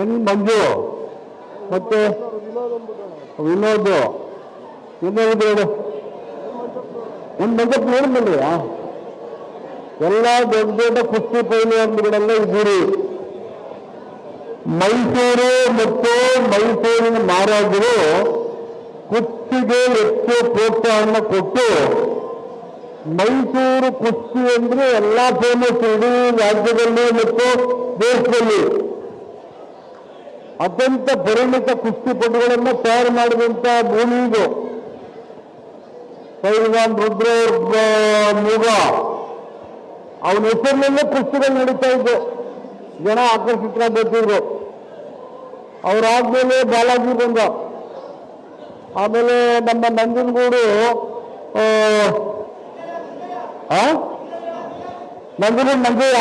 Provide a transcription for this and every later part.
N Manju? ಮತ್ತೆ? ವಿನೋದ್. ಹೇಳು. ಒಂದು ಮಂಜಪ್ಪ ನೋಡಿದ್ರಲ್ಲ ಎಲ್ಲ ದೊಡ್ಡ ದೊಡ್ಡ ಕುಸ್ತಿ ಪೈಲವಾನ್ಗಳೆಲ್ಲ ಇದ್ದೀರಿ. ಮೈಸೂರು ಮತ್ತು ಮೈಸೂರಿನ ಮಹಾರಾಜರು ಕುಸ್ತಿಗೆ ಹೆಚ್ಚು ಪ್ರೋತ್ಸಾಹವನ್ನು ಕೊಟ್ಟು ಮೈಸೂರು ಕುಸ್ತಿ ಅಂದ್ರೆ ಎಲ್ಲ ಫೇಮಸ್ ಇಡೀ ರಾಜ್ಯದಲ್ಲಿ ಮತ್ತು ದೇಶದಲ್ಲಿ ಅತ್ಯಂತ ಪರಿಣಿತ ಕುಸ್ತಿಪಟುಗಳನ್ನು ತಯಾರು ಮಾಡಿದಂತ ಭೂಮಿ ಇದು. ಪೈಲ್ವಾನ್ ರುದ್ರ ಮೂಗ. ಅವನ ಹೆಸರಿನಲ್ಲೇ ಕುಸ್ತಿಗಳು ನಡೀತಾ ಇದ್ದು ಜನ ಆಕರ್ಷಿತರಾಗಿ ಬರ್ತಿದ್ರು. ಅವರಾದ್ಮೇಲೆ ಬಾಲಾಜಿ ಬಂದ. ಆಮೇಲೆ ನಮ್ಮ ನಂಜನಗೂಡು? ನಂಜನಗೂಡು ನಂಜಯ್ಯ.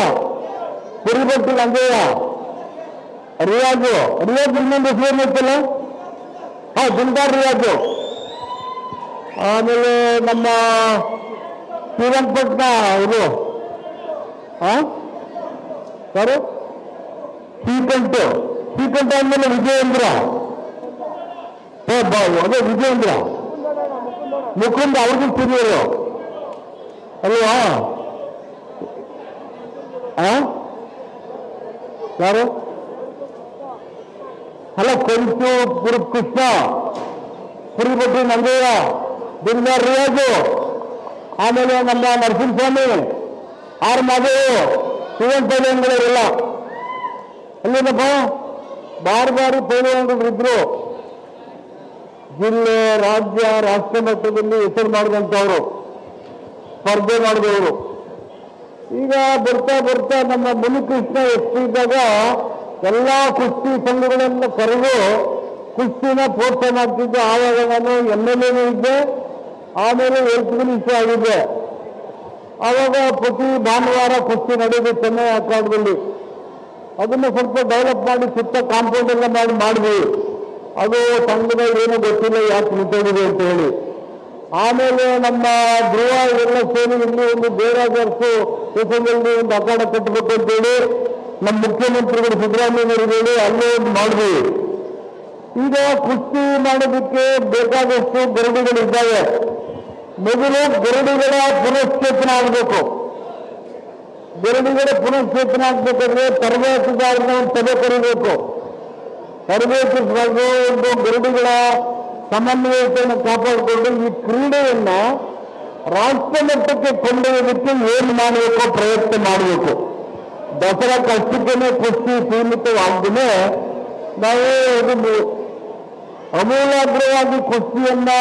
ಕುರಿಬಟ್ಟಿ ನಂಜಯ್ಯ. ರಿಯಾಜು, ರಿಯಾಜ್ ಇನ್ನೊಂದು ಹೆಸರು ಏನಿತ್ತಲ್ಲ ಹಾ ಗುಂಡಾರ್ ರಿಯಾಜು. ಆಮೇಲೆ ನಮ್ಮ ಶ್ರೀರಂಗಪಟ್ಟಣ ಇದು ಹಾ ಯಾರು? ಶ್ರೀಕಂಠು. ಶ್ರೀಕಂಠ ಆದ್ಮೇಲೆ ವಿಜಯೇಂದ್ರ. ಹೇ ಬಾ ಅದೇ ವಿಜಯೇಂದ್ರ. ಮುಕುಂದ, ಅವ್ರಿಗೂ ಸಿರಿಯರು ಅಲ್ವಾ? ಯಾರು? ಅಲ್ಲ ಕೊಂಚು ಪುರು ಕೃಷ್ಣ ಕುರಿಬಟ್ಟಿ ನಂದಯ್ಯ ಬಿಲ್ದಾರ್ ರಿಯಾಜು. ಆಮೇಲೆ ನಮ್ಮ ನರಸಿಂಹಸ್ವಾಮಿ, ಆರ್ ಮಾದೇವು, ಶಿವನ್ ಪೈಲವಾನ್ಗಳವರೆಲ್ಲ ಅಲ್ಲೇನಪ್ಪ ಬಾರಿ ಬಾರಿ ಪೈಲವಾನ್ಗಳು ಇದ್ರು. ಜಿಲ್ಲೆ, ರಾಜ್ಯ, ರಾಷ್ಟ್ರ ಮಟ್ಟದಲ್ಲಿ ಹೆಸರು ಮಾಡಿದಂಥವ್ರು. ಸ್ಪರ್ಧೆ ಮಾಡಿದವರು. ಈಗ ಬರ್ತಾ ಬರ್ತಾ ನಮ್ಮ ಮುನಿಕೃಷ್ಣ ಎಷ್ಟಿದ್ದಾಗ ಎಲ್ಲ ಕುಸ್ತಿ ಸಂಘಗಳನ್ನು ಕರೆದು ಕುಸ್ತಿನ ಪ್ರೋತ್ಸಾಹ ಮಾಡ್ತಿದ್ದೆ ಆವಾಗ ನಾನು ಎಂ ಎಲ್ ಎನೂ ಇದ್ದೆ. ಆಮೇಲೆ ಹೆಲ್ತ್ ಮಿನಿಸ್ಟರ್ ಆಗಿದ್ದೆ. ಆವಾಗ ಪ್ರತಿ ಭಾನುವಾರ ಕುಸ್ತಿ ನಡೆಯುತ್ತೆ ಚೆನ್ನೈ ಅಖಾಡದಲ್ಲಿ ಅದನ್ನು ಸ್ವಲ್ಪ ಡೆವಲಪ್ ಮಾಡಿ, ಸುತ್ತ ಕಾಂಪೌಂಡ್ ಎಲ್ಲ ಮಾಡಿ ಮಾಡಿದ್ವಿ. ಅದು ಸಂಘದ ಏನು ಗೊತ್ತಿಲ್ಲ, ಯಾಕೆ ನಿಂತೋಗಿದೆ ಅಂತ ಹೇಳಿ. ಆಮೇಲೆ ನಮ್ಮ ಧ್ರುವ ಎಲ್ಲ ಸೇರಿ ಇಲ್ಲಿ ಒಂದು ಬೇರಾಜರ್ಸು ಹೆಸರಲ್ಲಿ ಒಂದು ಅಖಾಡ ಕಟ್ಟಬೇಕು ಅಂತೇಳಿ ನಮ್ಮ ಮುಖ್ಯಮಂತ್ರಿಗಳು ಸಿದ್ದರಾಮಯ್ಯವರು ಹೇಳಿ ಅಲ್ಲೇ ಒಂದು ಮಾಡಿದ್ವಿ ಈಗ ಕುಸ್ತಿ ಮಾಡೋದಕ್ಕೆ ಬೇಕಾದಷ್ಟು ಗರಡಿಗಳಿದ್ದಾವೆ ಮೊದಲು ಗರಡಿಗಳ ಪುನಶ್ಚೇತನ ಆಗಬೇಕು ಗರಡಿಗಳ ಪುನಶ್ಚೇತನ ಆಗ್ಬೇಕಾದ್ರೆ ತರಬೇತುದಾರನ ಒಂದು ಸಭೆ ಕರಿಬೇಕು ತರಬೇತಿ ಸ್ಪರ್ಧೆ ಒಂದು ಗರಡಿಗಳ ಸಮನ್ವಯತೆಯನ್ನು ಕಾಪಾಡಿಕೊಂಡು ಈ ಕ್ರೀಡೆಯನ್ನ ರಾಷ್ಟ್ರ ಮಟ್ಟಕ್ಕೆ ಕೊಂಡೊಯ್ಯೋದಕ್ಕೆ ಏನು ಮಾಡಬೇಕು ಪ್ರಯತ್ನ ಮಾಡಬೇಕು ದಸರಾ ಕಷ್ಟಕ್ಕೇನೆ ಕುಸ್ತಿ ಸೀಮಿತವಾಗದೇ. ನಾವು ಒಂದು ಅಮೂಲಾಗ್ರವಾಗಿ ಕುಸ್ತಿಯನ್ನ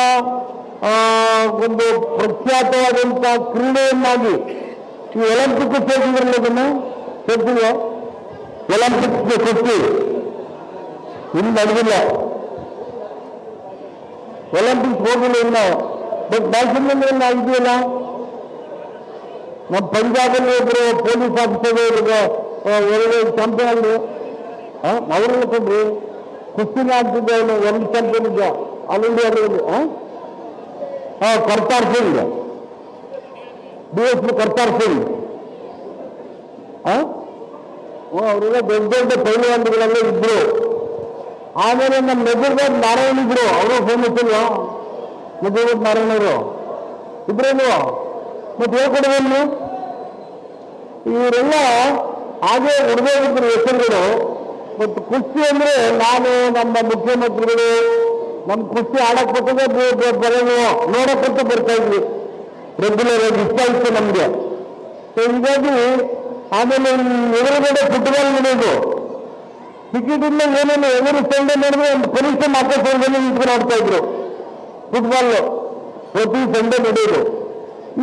ಒಂದು ಪ್ರಖ್ಯಾತವಾದಂತಹ ಕ್ರೀಡೆಯನ್ನಾಗಿ ಈ ಒಲಿಂಪಿಕ್ ಸೇರಿದ್ರಲ್ಲ ಅದನ್ನು ಸೇರ್ತಿಲ್ವ ಒಲಿಂಪಿಕ್ಸ್ ಕುಸ್ತಿ ಇನ್ನು ನಡೆದಿಲ್ಲ. ಒಲಿಂಪಿಕ್ಸ್ ಹೋಗಿಲ್ಲ ಇನ್ನು. ಬಟ್ ಬ್ಯಾಡ್ಮಿಂಟನ್ ಇದೆಯಲ್ಲ? ನಮ್ಮ ಪಂಜಾಬಲ್ಲಿ ಒಬ್ಬರು ಪೊಲೀಸ್ ಆಫೀಸರ್ ಎರಡು ಚಾಂಪಿಯನ್ ಅವರನ್ನು ಕೊಡ್ರಿ ಕುಸ್ತಿನ ಆಗ್ತಿದ್ದೆ ಅವನು ಒಂದು ಇದ್ದ ಆಲ್ ಇಂಡಿಯಾ ಹಾಂ Kartar Singh. B S P Kartar Singh. ಹಾಂ ಅವರೆಲ್ಲ ದೊಡ್ಡ ದೊಡ್ಡ ಪೈಲವಾನ್ಗಳೆಲ್ಲ ಇದ್ರು. ಆಮೇಲೆ ನಮ್ಮ ನಜರ್ಬಾದ್ ನಾರಾಯಣ ಇದ್ರು. ಅವರು ಫೇಮಸ್ ಇಲ್ವಾ ನಜರ್ಬಾದ್ ನಾರಾಯಣವರು ಇದ್ರೇನು ಮತ್ತೆ ಹೇಳ್ಕೊಡ್ಬೇಕು ಇವರೆಲ್ಲ ಹಾಗೆ ಉಳಿದೋಗಿದ್ರು ಹೆಸರುಗಳು. ಮತ್ತು ಕುಸ್ತಿ ಅಂದ್ರೆ ನಾನು ನಮ್ಮ ಮುಖ್ಯಮಂತ್ರಿಗಳು ನಮ್ಮ ಕುಸ್ತಿ ಆಡಕ್ ಕೊಟ್ಟದೆ ಬರೋದು ನೋಡಕ್ಕಂತೂ ಬರ್ತಾ ಇದ್ವಿ. ರೆಗ್ಯುಲರ್ ಆಗಿ ಇಷ್ಟ ಇತ್ತು ನಮ್ಗೆ. ಸೊ ಹೀಗಾಗಿ ಆಮೇಲೆ ಎದುರುಗಡೆ ಫುಟ್ಬಾಲ್ ನಡೆಯೋದು ಟಿಕೆಟ್ ಇಂದ ಏನೇನು ಎದುರು ಸಂಡೆ ನಡೆದ್ರೆ ಒಂದು ಕನಿಷ್ಠ ಸಂಡೆ ನಿಂತ್ಕೊಂಡು ನೋಡ್ತಾ ಇದ್ರು. ಫುಟ್ಬಾಲ್ ಪ್ರತಿ ಸಂಡೆ ನಡೆಯೋದು.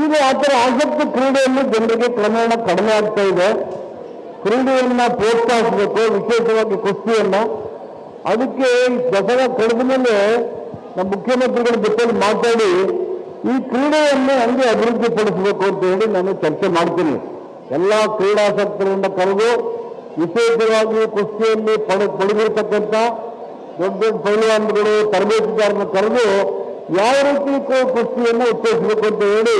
ಈಗ ಆ ಥರ ಆಸಕ್ತಿ ಕ್ರೀಡೆಯಲ್ಲಿ ಜನರಿಗೆ ಕ್ರಮೇಣ ಕಡಿಮೆ ಆಗ್ತಾ ಇದೆ. ಕ್ರೀಡೆಯನ್ನ ಪ್ರೋತ್ಸಾಹಿಸಬೇಕು, ವಿಶೇಷವಾಗಿ ಕುಸ್ತಿಯನ್ನು. ಅದಕ್ಕೆ ದಸರಾ ಕಳೆದ ಮೇಲೆ ನಮ್ಮ ಮುಖ್ಯಮಂತ್ರಿಗಳ ಜೊತೆಲಿ ಮಾತಾಡಿ, ಈ ಕ್ರೀಡೆಯನ್ನು ಹಂಗೆ ಅಭಿವೃದ್ಧಿ ಪಡಿಸಬೇಕು ಅಂತ ಹೇಳಿ ನಾನು ಚರ್ಚೆ ಮಾಡ್ತೀನಿ. ಎಲ್ಲ ಕ್ರೀಡಾಸಕ್ತರಿಂದ ಕರೆದು, ವಿಶೇಷವಾಗಿ ಕುಸ್ತಿಯಲ್ಲಿ ಪಡೆ, ಪಡೆದಿರ್ತಕ್ಕಂಥ ದೊಡ್ಡ ದೊಡ್ಡ ಪೈಲ್ವಾನ್ಗಳು ತರಬೇತಿದಾರನ್ನು ಕರೆದು ಯಾವ ರೀತಿ ಕುಸ್ತಿಯನ್ನು ಉತ್ತೇಜಿಸಬೇಕು ಅಂತ ಹೇಳಿ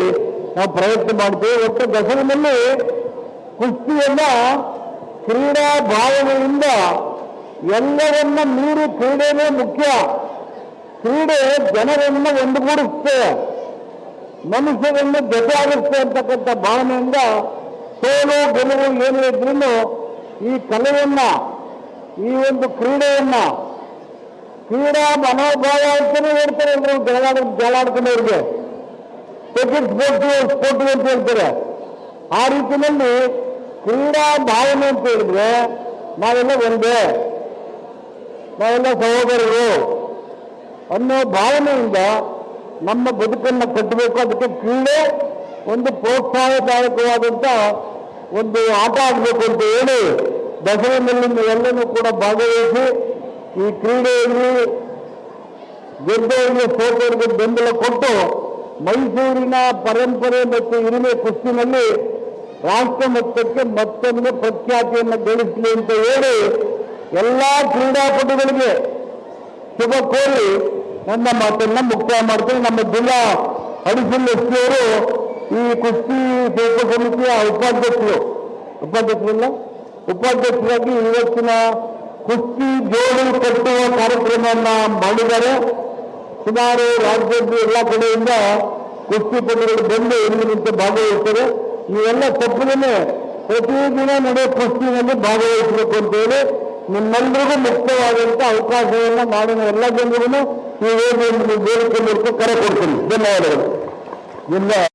ನಾವು ಪ್ರಯತ್ನ ಮಾಡ್ತೀವಿ. ಒಟ್ಟು ದಸರಿನಲ್ಲಿ ಕುಸ್ತಿಯನ್ನ ಕ್ರೀಡಾ ಭಾವನೆಯಿಂದ ಎಲ್ಲರನ್ನ ಮೀರಿ ಕ್ರೀಡೆನೇ ಮುಖ್ಯ. ಕ್ರೀಡೆ ಜನರನ್ನು ಒಂದುಗೂಡಿಸುತ್ತೆ. ಮನುಷ್ಯರನ್ನು ಜೊತೆ ಆಗಿಸುತ್ತೆ ಅಂತಕ್ಕಂಥ ಭಾವನೆಯಿಂದ ಸೋಲು, ಗೆಲುವು ಏನೇ ಇದ್ರೂ ಈ ಕಲೆಯನ್ನ, ಈ ಒಂದು ಕ್ರೀಡೆಯನ್ನ ಕ್ರೀಡಾ ಮನೋಭಾವ ಅಂತಾನೆ ಹೇಳ್ತಾರೆ ಎಲ್ರು ಜಗಳಾಡ ಜಗಳಾಡ್ಕೊಂಡವ್ರಿಗೆ ಕ್ರಿಕೆಟ್ ಸ್ಪೋರ್ಟ್ಸ್ ಸ್ಪೋರ್ಟ್ ಅಂತ ಹೇಳ್ತಾರೆ ಆ ರೀತಿಯಲ್ಲಿ ಕ್ರೀಡಾ ಭಾವನೆ ಅಂತ ಹೇಳಿದ್ರೆ ನಾವೆಲ್ಲ ಒಂದೇ ನಾವೆಲ್ಲ ಸಹೋದರರು ಅನ್ನೋ ಭಾವನೆಯಿಂದ ನಮ್ಮ ಬದುಕನ್ನು ಕಟ್ಟಬೇಕು ಅದಕ್ಕೆ ಕ್ರೀಡೆ ಒಂದು ಪ್ರೋತ್ಸಾಹದಾಯಕವಾದಂಥ ಒಂದು ಆಟ ಆಗಬೇಕು ಅಂತ ಹೇಳಿ ದಸರೆಯಲ್ಲಿ ಎಲ್ಲನೂ ಕೂಡ ಭಾಗವಹಿಸಿ ಈ ಕ್ರೀಡೆಯಲ್ಲಿ ಗೆದ್ದವರಿಗೆ ಸೋತವರಿಗೆ ಬೆಂಬಲ ಕೊಟ್ಟು ಮೈಸೂರಿನ ಪರಂಪರೆ ಮತ್ತು ಹಿರಿಮೆ ಕುಸ್ತಿನಲ್ಲಿ ರಾಷ್ಟ್ರ ಮಟ್ಟಕ್ಕೆ ಮತ್ತೊಂದು ಪ್ರಖ್ಯಾತಿಯನ್ನು ಗಳಿಸಲಿ ಅಂತ ಹೇಳಿ ಎಲ್ಲ ಕ್ರೀಡಾಪಟುಗಳಿಗೆ ಶುಭ ಕೋರಿ ನನ್ನ ಮಾತನ್ನ ಮುಕ್ತಾಯ ಮಾಡ್ತೀನಿ. ನಮ್ಮ ಜಿಲ್ಲಾ ಅಡಿಸಿಲ್ ಎಸ್ಪಿಯವರು ಈ ಕುಸ್ತಿ ಶಿಲ್ಪ ಸಮಿತಿಯ ಉಪಾಧ್ಯಕ್ಷರು. ಉಪಾಧ್ಯಕ್ಷರಲ್ಲ? ಉಪಾಧ್ಯಕ್ಷರಾಗಿ ಇವತ್ತಿನ ಕುಸ್ತಿ ಜೋಡಿ ಕಟ್ಟುವ ಕಾರ್ಯಕ್ರಮವನ್ನ ಮಾಡಿದ್ದಾರೆ ಸುಮಾರು ರಾಜ್ಯದ ಎಲ್ಲ ಕಡೆಯಿಂದ ಕುಸ್ತಿಪಟುಗಳು ಬಂದು ಇಂದಿನಿಂದ ಭಾಗವಹಿಸ್ತಾರೆ ನೀವೆಲ್ಲ ತಪ್ಪದೇ ಪ್ರತಿದಿನ ನಡೆಯೋ ಕುಸ್ತಿನಲ್ಲಿ ಭಾಗವಹಿಸಬೇಕು ಅಂತ ಹೇಳಿ ನಿಮ್ಮೆಲ್ಲರಿಗೂ ಮುಕ್ತವಾದಂಥ ಅವಕಾಶವನ್ನು ನಾಡಿನ ಎಲ್ಲ ಜನರಿಗೂ ಈ ವೇದಿಕೆಯಲ್ಲಿ ಬೇಡಿಕೆ ಕರೆ ಕೊಡ್ತೀನಿ ಧನ್ಯವಾದಗಳು ಎಲ್ಲ